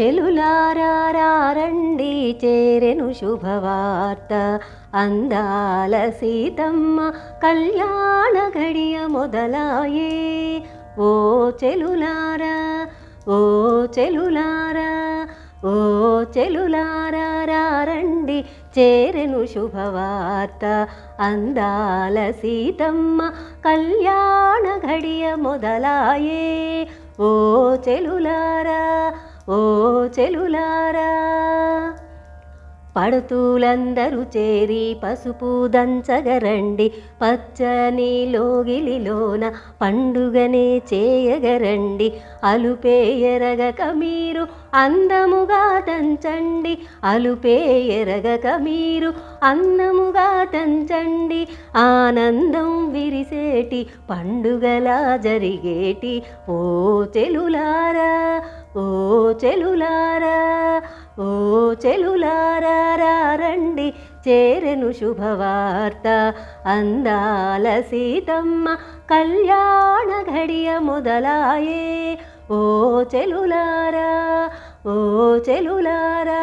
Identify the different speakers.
Speaker 1: చెలులారారండి చేరెను శుభవార్త. అందాల సీతమ్మ కళ్యాణ గడియ మొదలాయే. ఓ చెలులారా ఓ చెలులారా ఓ చెలులారారండి చేరెను శుభవార్త. అందాల సీతమ్మ కళ్యాణ గడియ మొదలాయే. ఓ చెలులారా ఓ చెలులారా పడుతూలందరూ చేరి పసుపు దంచగరండి పచ్చని లోగిలిలోన పండుగనే చేయగరండి. అలుపేయరగక మీరు అందముగా దంచండి అలుపేయరగక మీరు అందముగా దంచండి. ఆనందం విరిసేటి పండుగలా జరిగేటి ఓ చెలులారా ఓ చెలులారా ఓ చెలులారా రండి చేరెను శుభవార్త. అందాల సీతమ్మ కళ్యాణ ఘడియ మొదలాయే. ఓ చెలులారా ఓ చెలులారా